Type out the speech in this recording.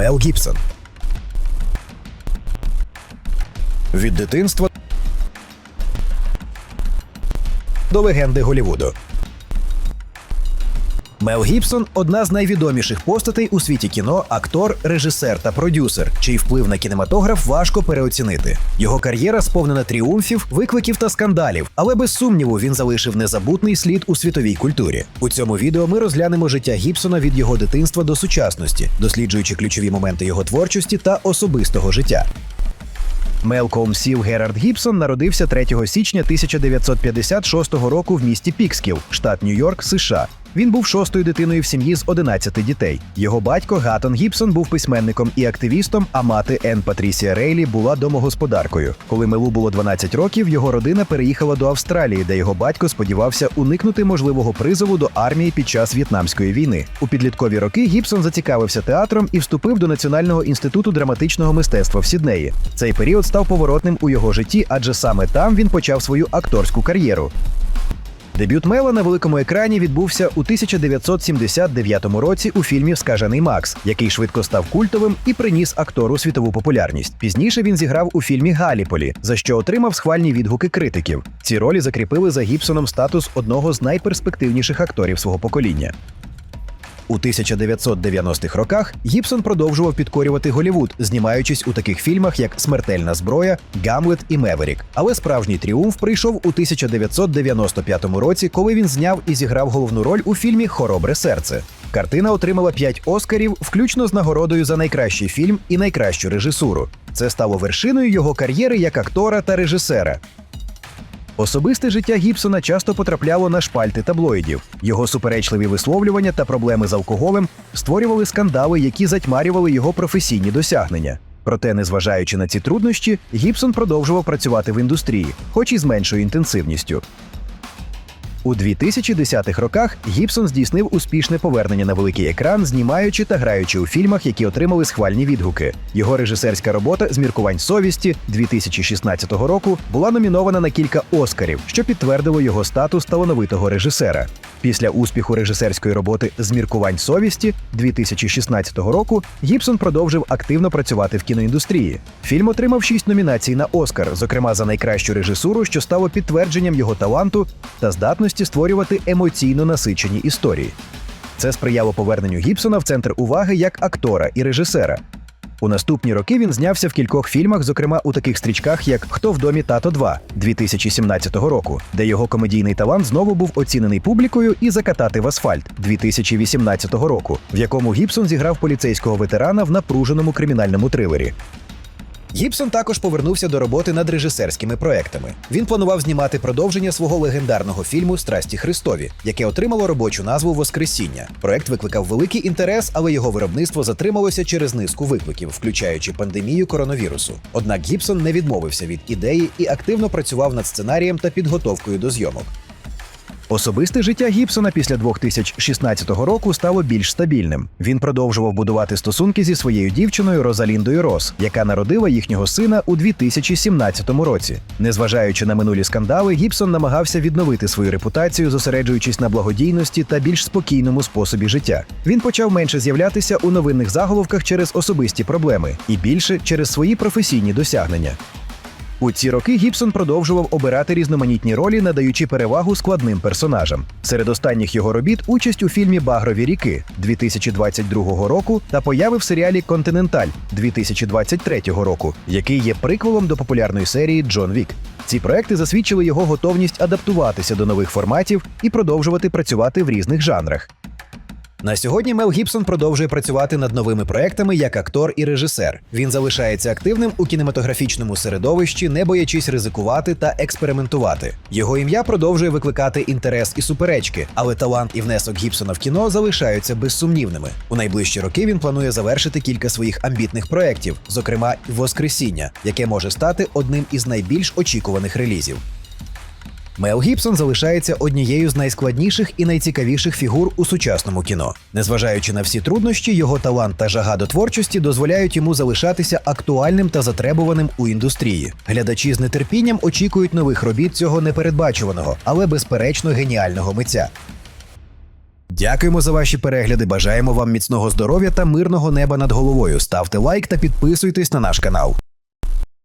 Мел Гібсон. Від дитинства до легенди Голівуду. Мел Гібсон одна з найвідоміших постатей у світі кіно, актор, режисер та продюсер, чий вплив на кінематограф важко переоцінити. Його кар'єра сповнена тріумфів, викликів та скандалів, але без сумніву він залишив незабутний слід у світовій культурі. У цьому відео ми розглянемо життя Гібсона від його дитинства до сучасності, досліджуючи ключові моменти його творчості та особистого життя. Мелком Сіл Герард Гібсон народився 3 січня 1956 року в місті Пікскіл, штат Нью-Йорк, США. Він був шостою дитиною в сім'ї з 11 дітей. Його батько Гатон Гібсон був письменником і активістом, а мати Ен Патрісія Рейлі була домогосподаркою. Коли Мелу було 12 років, його родина переїхала до Австралії, де його батько сподівався уникнути можливого призову до армії під час в'єтнамської війни. У підліткові роки Гібсон зацікавився театром і вступив до Національного інституту драматичного мистецтва в Сіднеї. Цей період став поворотним у його житті, адже саме там він почав свою акторську кар'єру. Дебют Мела на великому екрані відбувся у 1979 році у фільмі Скажений Макс, який швидко став культовим і приніс актору світову популярність. Пізніше він зіграв у фільмі Галіполі, за що отримав схвальні відгуки критиків. Ці ролі закріпили за Гібсоном статус одного з найперспективніших акторів свого покоління. У 1990-х роках Гібсон продовжував підкорювати Голівуд, знімаючись у таких фільмах, як Смертельна зброя, Гамлет і Меверік. Але справжній тріумф прийшов у 1995 році, коли він зняв і зіграв головну роль у фільмі Хоробре серце. Картина отримала 5 оскарів, включно з нагородою за найкращий фільм і найкращу режисуру. Це стало вершиною його кар'єри як актора та режисера. Особисте життя Гібсона часто потрапляло на шпальти таблоїдів. Його суперечливі висловлювання та проблеми з алкоголем створювали скандали, які затьмарювали його професійні досягнення. Проте, незважаючи на ці труднощі, Гібсон продовжував працювати в індустрії, хоч і з меншою інтенсивністю. У 2010-х роках Гібсон здійснив успішне повернення на великий екран, знімаючи та граючи у фільмах, які отримали схвальні відгуки. Його режисерська робота з міркувань совісті 2016 року була номінована на кілька оскарів, що підтвердило його статус талановитого режисера. Після успіху режисерської роботи з міркувань совісті 2016 року Гібсон продовжив активно працювати в кіноіндустрії. Фільм отримав шість номінацій на Оскар, зокрема за найкращу режисуру, що стало підтвердженням його таланту та здатності створювати емоційно насичені історії. Це сприяло поверненню Гібсона в центр уваги як актора і режисера. У наступні роки він знявся в кількох фільмах, зокрема у таких стрічках, як Хто в домі тато 2 2017 року, де його комедійний талант знову був оцінений публікою і закатати в асфальт 2018 року, в якому Гібсон зіграв поліцейського ветерана в напруженому кримінальному трилері. Гібсон також повернувся до роботи над режисерськими проектами. Він планував знімати продовження свого легендарного фільму Страсті Христові, яке отримало робочу назву Воскресіння. Проект викликав великий інтерес, але його виробництво затрималося через низку викликів, включаючи пандемію коронавірусу. Однак Гібсон не відмовився від ідеї і активно працював над сценарієм та підготовкою до зйомок. Особисте життя Гібсона після 2016 року стало більш стабільним. Він продовжував будувати стосунки зі своєю дівчиною Розаліндою Рос, яка народила їхнього сина у 2017 році. Незважаючи на минулі скандали, Гібсон намагався відновити свою репутацію, зосереджуючись на благодійності та більш спокійному способі життя. Він почав менше з'являтися у новинних заголовках через особисті проблеми і більше через свої професійні досягнення. У ці роки Гібсон продовжував обирати різноманітні ролі, надаючи перевагу складним персонажам. Серед останніх його робіт участь у фільмі Багрові ріки 2022 року та появи в серіалі Континенталь 2023 року, який є приквелом до популярної серії Джон Вік. Ці проекти засвідчили його готовність адаптуватися до нових форматів і продовжувати працювати в різних жанрах. На сьогодні Мел Гібсон продовжує працювати над новими проектами як актор і режисер. Він залишається активним у кінематографічному середовищі, не боячись ризикувати та експериментувати. Його ім'я продовжує викликати інтерес і суперечки, але талант і внесок Гібсона в кіно залишаються безсумнівними. У найближчі роки він планує завершити кілька своїх амбітних проєктів, зокрема Воскресіння, яке може стати одним із найбільш очікуваних релізів. Мел Гібсон залишається однією з найскладніших і найцікавіших фігур у сучасному кіно. Незважаючи на всі труднощі, його талант та жага до творчості дозволяють йому залишатися актуальним та затребуваним у індустрії. Глядачі з нетерпінням очікують нових робіт цього непередбачуваного, але безперечно геніального митця. Дякуємо за ваші перегляди. Бажаємо вам міцного здоров'я та мирного неба над головою. Ставте лайк та підписуйтесь на наш канал.